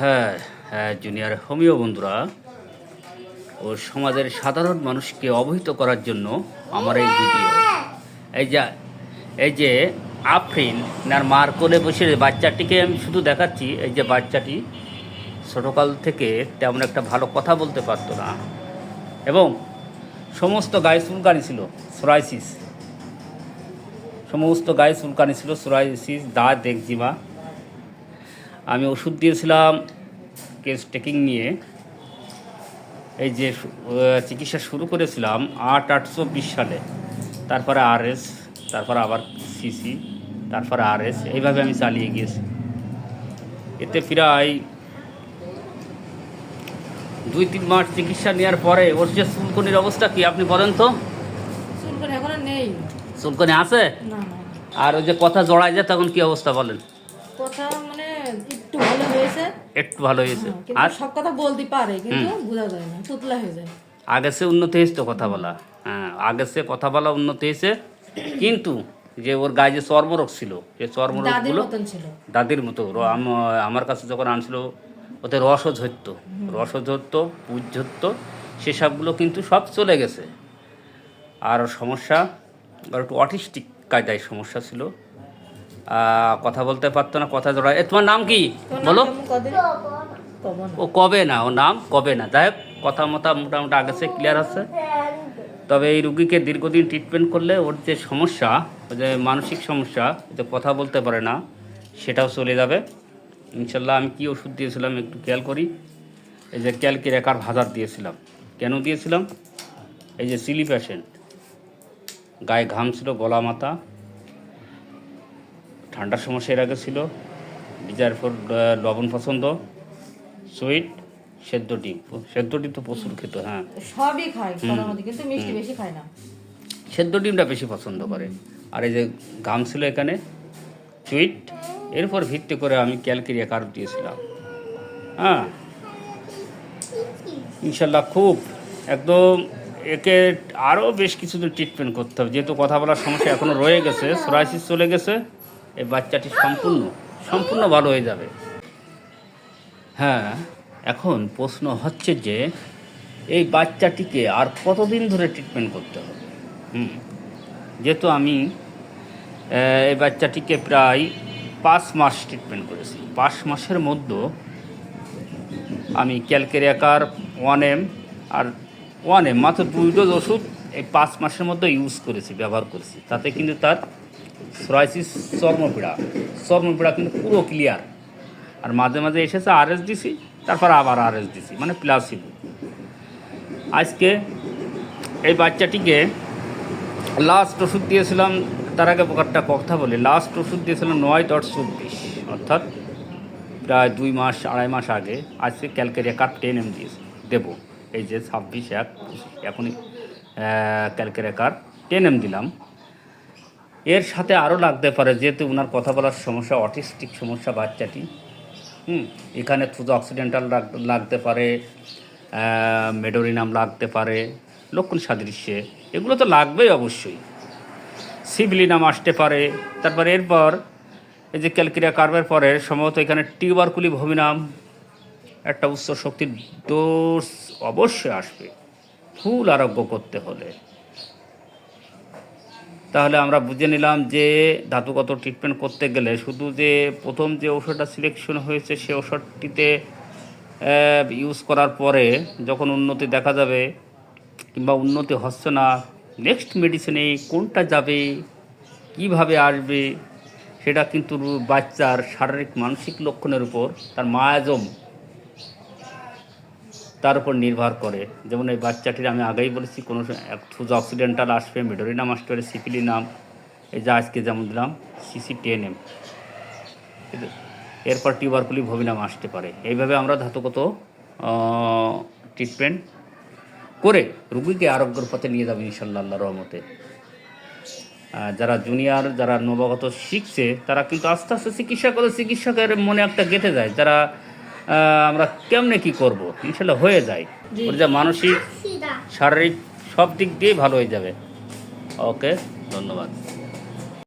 হ্যাঁ হ্যাঁ junior homeo বন্ধুরা। ও সমাজের সাধারণ মানুষকে অবহিত করার জন্য আমার এই ভিডিও এই যে এই যে আফরিন আর মার কোলে বসে বাচ্চাটিকে আমি শুধু দেখাচ্ছি, এই যে বাচ্চাটি ছোটোকাল থেকে তেমন একটা ভালো কথা বলতে পারতো না। এবং সমস্ত গায়ে চুলকানি ছিল সোরাইসিস সমস্ত গায়ে চুলকানি ছিল সোরাইসিস দাঁত একজিমা আমি ওষুধ দিয়েছিলাম কেস টেকিং নিয়ে। এই যে চিকিৎসা শুরু করেছিলাম আট আটশো বিশ সালে। তারপরে আরএস তারপরে আবার সিসি তারপরে আরএস এইভাবে আমি চালিয়ে গিয়েছি। এতে প্রায় দুই তিন মাস চিকিৎসা নেওয়ার পরে ওর যে চুলকনির অবস্থা কি আপনি বলেন তো? চুলকানি নেই। আছে? আর ওই যে কথা জড়ায় যায় তখন কি অবস্থা বলেন? কথা হয়েছে? একটু ভালো হয়েছে। হ্যাঁ, কিন্তু আর সব কথা বলতে পারে কিন্তু বোঝা যায় না তুতলা হয়ে যায়। আগে সে উন্নতি হয়েছে তো কথা বলা। হ্যাঁ আগে সে কথা বলা উন্নতি হয়েছে কিন্তু যে ওর গায়ে যে চর্মরোগ ছিল যে দাদির চর্মরোগগুলো ছিল। দাদির মতো আমার কাছে যখন আনছিল ওতে রসও ঝরতো রসও ঝরতো পুজ ঝরতো সেসবগুলো কিন্তু সব চলে গেছে। আর সমস্যা আর একটু অটিস্টিক কায়দায় সমস্যা ছিল। কথা বলতে পারতো না কথা জড়া এ তোমার নাম কি? বলো। ও কবে না? ও নাম কবে না? যাই হোক কথা মতা মোটামুটি আগে সে ক্লিয়ার আছে। তবে এই রুগীকে দীর্ঘদিন ট্রিটমেন্ট করলে ওর যে সমস্যা যে মানসিক সমস্যা যে কথা বলতে পারে না সেটাও চলে যাবে। ইনশাল্লাহ আমি কি ওষুধ দিয়েছিলাম একটু খেয়াল করি। এই যে ক্যালকি রেখার হাজার দিয়েছিলাম। কেন দিয়েছিলাম? এই যে সিলি পেশেন্ট গায়ে ঘাম ছিল গলা মাথা। ঠান্ডার সমস্যা এর আগে ছিল। ডিজায়ার ফর লবণ পছন্দ সুইট সেদ্ধ ডিম। সেদ্ধ ডিম তো প্রচুর খেত হ্যাঁ সবই খায় কিন্তু মিষ্টি বেশি খায় না। সেদ্ধ ডিমটা বেশি পছন্দ করে। আর এই যে গাম ছিল এখানে সুইট এরপর ভিত্তি করে আমি ক্যালকেরিয়া কার্ভ দিয়েছিলাম। হ্যাঁ। ইনশাল্লাহ খুব একদম একে আরও বেশ কিছুদিন ট্রিটমেন্ট করতে হবে। যেহেতু কথা বলার সমস্যা এখনও রয়ে গেছে সোরাইসিস চলে গেছে। এই বাচ্চাটি সম্পূর্ণ সম্পূর্ণ ভালো হয়ে যাবে। হ্যাঁ এখন প্রশ্ন হচ্ছে যে, এই বাচ্চাটিকে আর কতদিন ধরে ট্রিটমেন্ট করতে হবে? হুম, যেহেতু আমি এই বাচ্চাটিকে প্রায় পাঁচ মাস ট্রিটমেন্ট করেছি। পাঁচ মাসের মধ্যে আমি ক্যালকেরিয়াকার one M R one M মাত্র দুই ডোজ ওষুধ এই পাঁচ মাসের মধ্যে ইউজ করেছি, ব্যবহার করেছি। তাতে কিন্তু তার সোরাইসিস চর্মপীড়া চর্মপীড়া কিন্তু পুরো ক্লিয়ার আর মাঝে মাঝে এসেছে আরএসডিসি তারপর আবার আরএসডিসি মানে প্লাসিবো আজকে এই বাচ্চাটিকে লাস্ট ওষুধ দিয়েছিলাম, তার আগে একটা কথা বলি। লাস্ট ওষুধ দিয়েছিলাম নয় দশ চব্বিশ, অর্থাৎ প্রায় দুই মাস, আড়াই মাস আগে। আজকে ক্যালকেরিয়া কাপ টেন এম দিয়েছি দেবো। এই যে ছাব্বিশ এক, এখনই ক্যালকেরিয়া কাপ টেন এম দিলাম। এর সাথে আরও লাগতে পারে, যেহেতু ওনার কথা বলার সমস্যা, অটিস্টিক সমস্যা বাচ্চাটি। হুম, এখানে থুজো অক্সিডেন্টাল লাগতে পারে মেডোরিনাম লাগতে পারে, লক্ষণ সাদৃশ্যে। এগুলো তো লাগবেই অবশ্যই। সিভিলিনাম আসতে পারে, তারপর এরপর এই যে ক্যালকিরিয়া কার্বের পরে সম্ভবত এখানে টিউবারকুলি ভূমিনাম, একটা উচ্চ শক্তির দোষ অবশ্যই আসবে। ফুল আরোগ্য করতে হলে। তাহলে আমরা বুঝে নিলাম যে ধাতুগত ট্রিটমেন্ট করতে গেলে শুধু যে প্রথম যে ওষুধটা সিলেকশন হয়েছে সে ওষুধটিতে ইউজ করার পরে যখন উন্নতি দেখা যাবে কিংবা উন্নতি হচ্ছে না নেক্সট মেডিসিনে কোনটা যাবে, কীভাবে আসবে, সেটা কিন্তু বাচ্চার শারীরিক মানসিক লক্ষণের উপর, তার মায়াজম তার উপর নির্ভর করে। যেমন এই বাচ্চাটির আমি আগেই বলেছি, কোনো থুজ অক্সিডেন্টাল আসবে মেডোরিনাম আসতে পারে সিপিলিনাম এই যে আজকে যেমন দিলাম সিসি টেন এম এরপর টিউবারকুলি ভবিনাম আসতে পারে। এইভাবে আমরা ধাতুগত ট্রিটমেন্ট করে রুগীকে আরোগ্যের পথে নিয়ে যাবে ইনশাল্লাহ আল্লাহ রহমতে। যারা জুনিয়র যারা নবাগত শিখছে, তারা কিন্তু আস্তে আস্তে চিকিৎসা করে, চিকিৎসকের মনে একটা গেঁথে যায়। যারা আমরা কেমনে কি করব? ইনশাল্লাহ হয়ে যায়। ওর যা মানসিক শারীরিক সব দিক দিয়েই ভালো হয়ে যাবে। ওকে ধন্যবাদ।